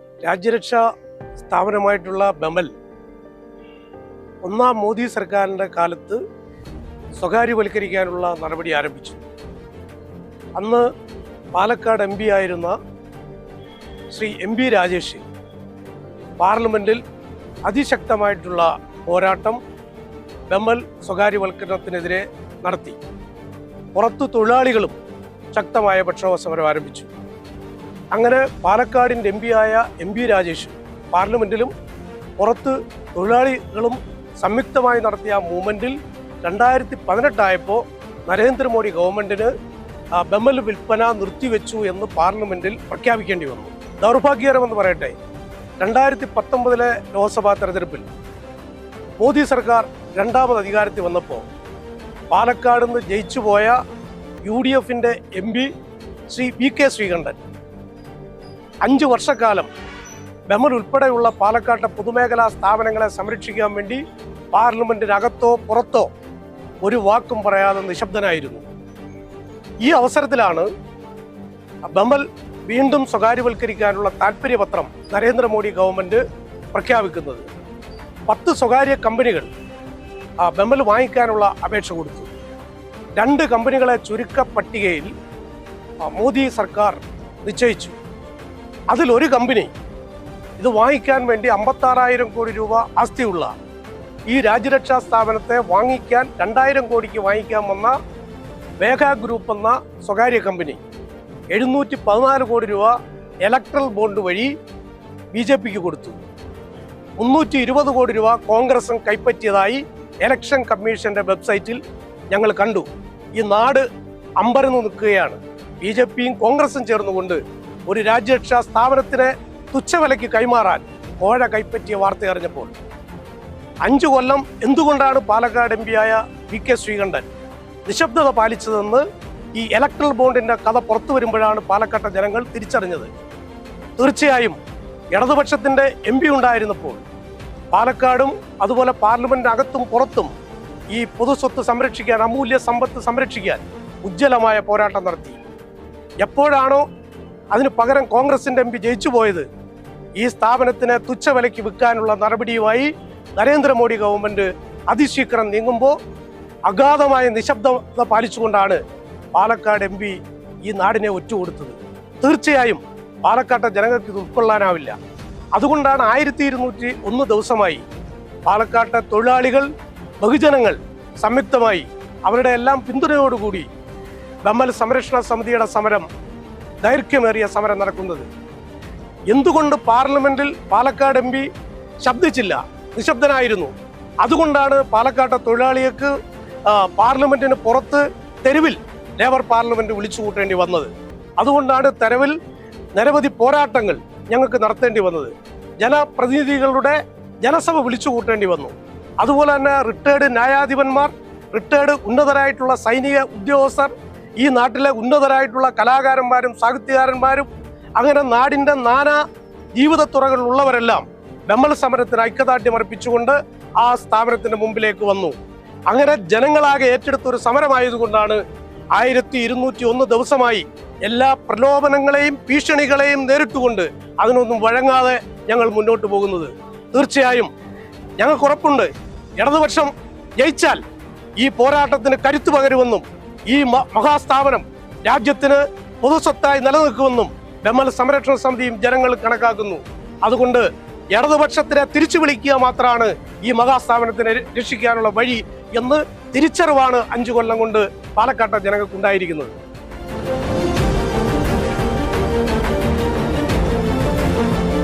രാജ്യരക്ഷാ സ്ഥാപനമായിട്ടുള്ള ബമൽ ഒന്നാം മോദി സർക്കാരിന്റെ കാലത്ത് സ്വകാര്യവൽക്കരിക്കാനുള്ള നടപടി ആരംഭിച്ചു. അന്ന് പാലക്കാട് എം പി ആയിരുന്ന ശ്രീ എം പി രാജേഷ് പാർലമെന്റിൽ അതിശക്തമായിട്ടുള്ള പോരാട്ടം ബമൽ സ്വകാര്യവൽക്കരണത്തിനെതിരെ നടത്തി. പുറത്തു തൊഴിലാളികളും ശക്തമായ പ്രക്ഷോഭ സമരം ആരംഭിച്ചു. അങ്ങനെ പാലക്കാടിന്റെ എം ആയ എം പി രാജേഷ് പാർലമെന്റിലും പുറത്ത് തൊഴിലാളികളും സംയുക്തമായി നടത്തിയ മൂവ്മെന്റിൽ രണ്ടായിരത്തി പതിനെട്ടായപ്പോൾ നരേന്ദ്രമോദി ഗവൺമെന്റിന് ബെമ്മൽ വിൽപ്പന നിർത്തിവെച്ചു എന്ന് പാർലമെന്റിൽ പ്രഖ്യാപിക്കേണ്ടി വന്നു. ദൗർഭാഗ്യകരമെന്ന് പറയട്ടെ രണ്ടായിരത്തി പത്തൊമ്പതിലെ ലോക്സഭാ തെരഞ്ഞെടുപ്പിൽ മോദി സർക്കാർ രണ്ടാമത് അധികാരത്തിൽ വന്നപ്പോൾ പാലക്കാട് നിന്ന് ജയിച്ചുപോയ യു ഡി എഫിന്റെ M P Sri V K Sreekandan അഞ്ച് വർഷക്കാലം ബെമൻ ഉൾപ്പെടെയുള്ള പാലക്കാട്ടെ പൊതുമേഖലാ സ്ഥാപനങ്ങളെ സംരക്ഷിക്കാൻ വേണ്ടി പാർലമെന്റിനകത്തോ പുറത്തോ ഒരു വാക്കും പറയാതെ നിശബ്ദനായിരുന്നു. ഈ അവസരത്തിലാണ് ബമൽ വീണ്ടും സ്വകാര്യവൽക്കരിക്കാനുള്ള താല്പര്യപത്രം നരേന്ദ്രമോദി ഗവൺമെന്റ് പ്രഖ്യാപിക്കുന്നത്. പത്ത് സ്വകാര്യ കമ്പനികൾ ബമൽ വാങ്ങിക്കാനുള്ള അപേക്ഷ കൊടുത്തു. രണ്ട് കമ്പനികളെ ചുരുക്ക പട്ടികയിൽ മോദി സർക്കാർ നിശ്ചയിച്ചു. അതിൽ ഒരു കമ്പനി ഇത് വാങ്ങിക്കാൻ വേണ്ടി അമ്പത്താറായിരം കോടി രൂപ ആസ്തിയുള്ള ഈ രാജ്യരക്ഷാ സ്ഥാപനത്തെ വാങ്ങിക്കാൻ രണ്ടായിരം കോടിക്ക് വാങ്ങിക്കാൻ വന്ന വേഗ ഗ്രൂപ്പ് എന്ന സ്വകാര്യ കമ്പനി എഴുന്നൂറ്റി പതിനാല് കോടി രൂപ ഇലക്ട്രൽ ബോണ്ട് വഴി ബി ജെ പിക്ക് കൊടുത്തു. മുന്നൂറ്റി ഇരുപത് കോടി രൂപ കോൺഗ്രസും കൈപ്പറ്റിയതായി ഇലക്ഷൻ കമ്മീഷന്റെ വെബ്സൈറ്റിൽ ഞങ്ങൾ കണ്ടു. ഈ നാട് അമ്പരന്ന് നിൽക്കുകയാണ്. ബി ജെ പിയും കോൺഗ്രസും ചേർന്നുകൊണ്ട് ഒരു രാജ്യരക്ഷാ സ്ഥാപനത്തിനെ തുച്ഛവിലയ്ക്ക് കൈമാറാൻ കോഴ കൈപ്പറ്റിയ വാർത്ത അറിഞ്ഞപ്പോൾ അഞ്ചു കൊല്ലം എന്തുകൊണ്ടാണ് പാലക്കാട് എം ആയ വി കെ ശ്രീകണ്ഠൻ നിശബ്ദത പാലിച്ചതെന്ന് ഈ ഇലക്ട്രൽ ബോണ്ടിന്റെ കഥ പുറത്തു വരുമ്പോഴാണ് പാലക്കാട്ടെ ജനങ്ങൾ തിരിച്ചറിഞ്ഞത്. തീർച്ചയായും ഇടതുപക്ഷത്തിന്റെ എം പി ഉണ്ടായിരുന്നപ്പോൾ പാലക്കാടും അതുപോലെ പാർലമെന്റിനകത്തും പുറത്തും ഈ പൊതുസ്വത്ത് സംരക്ഷിക്കാൻ അമൂല്യ സമ്പത്ത് സംരക്ഷിക്കാൻ ഉജ്ജ്വലമായ പോരാട്ടം നടത്തി. എപ്പോഴാണോ അതിന് പകരം കോൺഗ്രസിന്റെ എം പി ജയിച്ചു പോയത്. ഈ സ്ഥാപനത്തിന് തുച്ഛവിലയ്ക്ക് വിൽക്കാനുള്ള നടപടിയുമായി നരേന്ദ്രമോദി ഗവൺമെന്റ് അതിശീഘ്രം നീങ്ങുമ്പോൾ അഗാധമായ നിശബ്ദത പാലിച്ചുകൊണ്ടാണ് പാലക്കാട് എം പി ഈ നാടിനെ ഒറ്റുകൊടുത്തത്. തീർച്ചയായും പാലക്കാട്ടെ ജനങ്ങൾക്ക് ഇത് ഉൾക്കൊള്ളാനാവില്ല. അതുകൊണ്ടാണ് ആയിരത്തി ഇരുന്നൂറ്റി ഒന്ന് ദിവസമായി പാലക്കാട്ടെ തൊഴിലാളികൾ ബഹുജനങ്ങൾ സംയുക്തമായി അവരുടെ എല്ലാം പിന്തുണയോടുകൂടി ബമ്മൽ സംരക്ഷണ സമിതിയുടെ സമരം ദൈർഘ്യമേറിയ സമരം നടക്കുന്നത്. എന്തുകൊണ്ട് പാർലമെന്റിൽ പാലക്കാട് എം പി ശബ്ദിച്ചില്ല? നിശബ്ദനായിരുന്നു. അതുകൊണ്ടാണ് പാലക്കാട്ടെ തൊഴിലാളികൾക്ക് പാർലമെന്റിന് പുറത്ത് തെരുവിൽ ലേബർ പാർലമെന്റ് വിളിച്ചു കൂട്ടേണ്ടി വന്നത്. അതുകൊണ്ടാണ് തെരുവിൽ നിരവധി പോരാട്ടങ്ങൾ ഞങ്ങൾക്ക് നടത്തേണ്ടി വന്നത്. ജനപ്രതിനിധികളുടെ ജനസഭ വിളിച്ചു കൂട്ടേണ്ടി വന്നു. അതുപോലെ തന്നെ റിട്ടയർഡ് ന്യായാധിപന്മാർ റിട്ടയർഡ് ഉന്നതരായിട്ടുള്ള സൈനിക ഉദ്യോഗസ്ഥർ ഈ നാട്ടിലെ ഉന്നതരായിട്ടുള്ള കലാകാരന്മാരും സാഹിത്യകാരന്മാരും അങ്ങനെ നാടിന്റെ നാനാ ജീവിതത്തുറകളിലുള്ളവരെല്ലാം നമ്മൾ സമരത്തിന് ഐക്യദാർഢ്യം അർപ്പിച്ചുകൊണ്ട് ആ സ്ഥാപനത്തിന്റെ മുമ്പിലേക്ക് വന്നു. അങ്ങനെ ജനങ്ങളാകെ ഏറ്റെടുത്ത ഒരു സമരമായതുകൊണ്ടാണ് ആയിരത്തി ഇരുന്നൂറ്റി ഒന്ന് ദിവസമായി എല്ലാ പ്രലോഭനങ്ങളെയും ഭീഷണികളെയും നേരിട്ടുകൊണ്ട് അതിനൊന്നും വഴങ്ങാതെ ഞങ്ങൾ മുന്നോട്ട് പോകുന്നത്. തീർച്ചയായും ഞങ്ങൾക്ക് ഉറപ്പുണ്ട് ഇടതുപക്ഷം ജയിച്ചാൽ ഈ പോരാട്ടത്തിന് കരുത്തു പകരുമെന്നും ഈ മഹാസ്ഥാപനം രാജ്യത്തിന് പൊതുസ്വത്തായി നിലനിൽക്കുമെന്നും ബെമ്മൽ സംരക്ഷണ സമിതിയും ജനങ്ങൾ കണക്കാക്കുന്നു. അതുകൊണ്ട് ഇടതുപക്ഷത്തിനെ തിരിച്ചു വിളിക്കുക മാത്രമാണ് ഈ മഹാസ്ഥാപനത്തിനെ രക്ഷിക്കാനുള്ള വഴി എന്ന് തിരിച്ചറിവാണ് അഞ്ചു കൊല്ലം കൊണ്ട് പാലക്കാട്ടെ ജനങ്ങൾക്ക് ഉണ്ടായിരിക്കുന്നത്